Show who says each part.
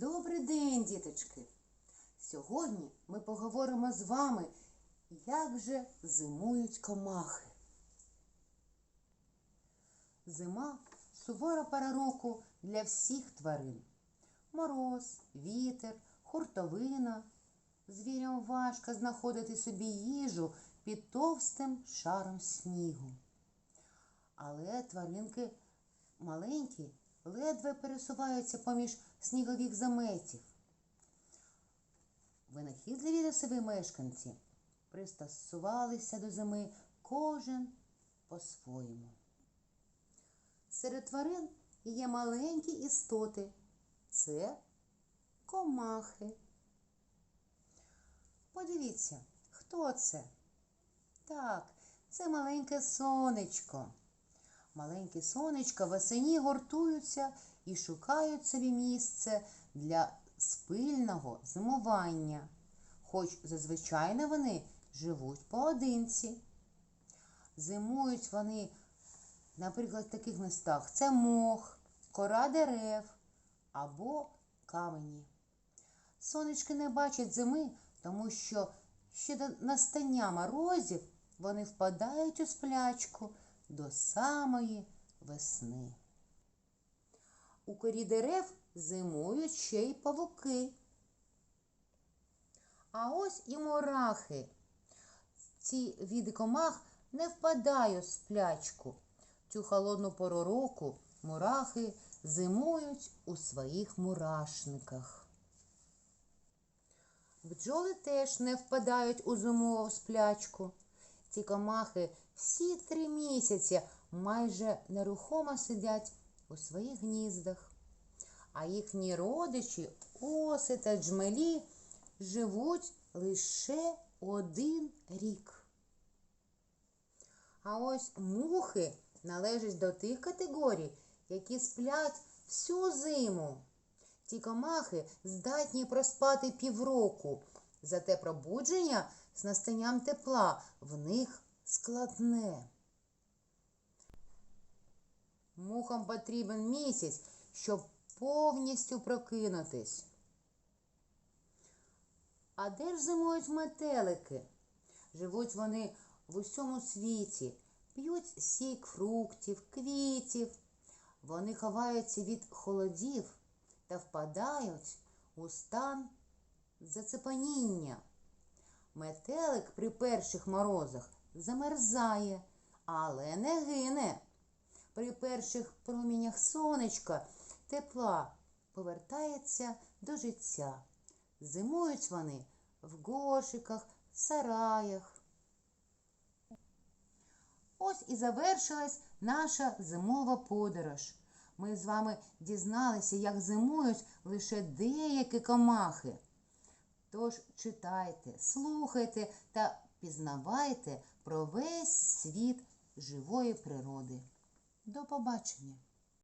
Speaker 1: Добрий день, діточки! Сьогодні ми поговоримо з вами, як же зимують комахи. Зима сувора пора року для всіх тварин. Мороз, вітер, хуртовина. Звірям важко знаходити собі їжу під товстим шаром снігу. Але тваринки маленькі ледве пересуваються поміж снігових заметів. Винахідливі лісові мешканці пристосувалися до зими кожен по-своєму. Серед тварин є маленькі істоти. Це комахи. Подивіться, хто це? Так, це маленьке сонечко. Маленькі сонечка весені гуртуються і шукають собі місце для спильного зимування, хоч зазвичай вони живуть поодинці. Зимують вони, наприклад, в таких містах це мох, кора дерев або камені. Сонечки не бачать зими, тому що ще до настання морозів вони впадають у сплячку до самої весни. У корі дерев зимують ще й павуки. А ось і мурахи. Ці види комах не впадають сплячку. Цю холодну пору року мурахи зимують у своїх мурашниках. Бджоли теж не впадають у зимову сплячку. Ці комахи всі три місяці майже нерухомо сидять у своїх гніздах, а їхні родичі, оси та джмелі, живуть лише один рік. А ось мухи належать до тих категорій, які сплять всю зиму. Ці комахи здатні проспати півроку, зате пробудження з настанням тепла в них складне. Мухам потрібен місяць, щоб повністю прокинутись. А де ж зимують метелики? Живуть вони в усьому світі, п'ють сік фруктів, квітів. Вони ховаються від холодів та впадають у стан зацепаніння. Метелик при перших морозах замерзає, але не гине. При перших промінях сонечка тепла повертається до життя. Зимують вони в гошиках, сараях. Ось і завершилась наша зимова подорож. Ми з вами дізналися, як зимують лише деякі комахи. Тож читайте, слухайте та пізнавайте про весь світ живої природи. До побачення!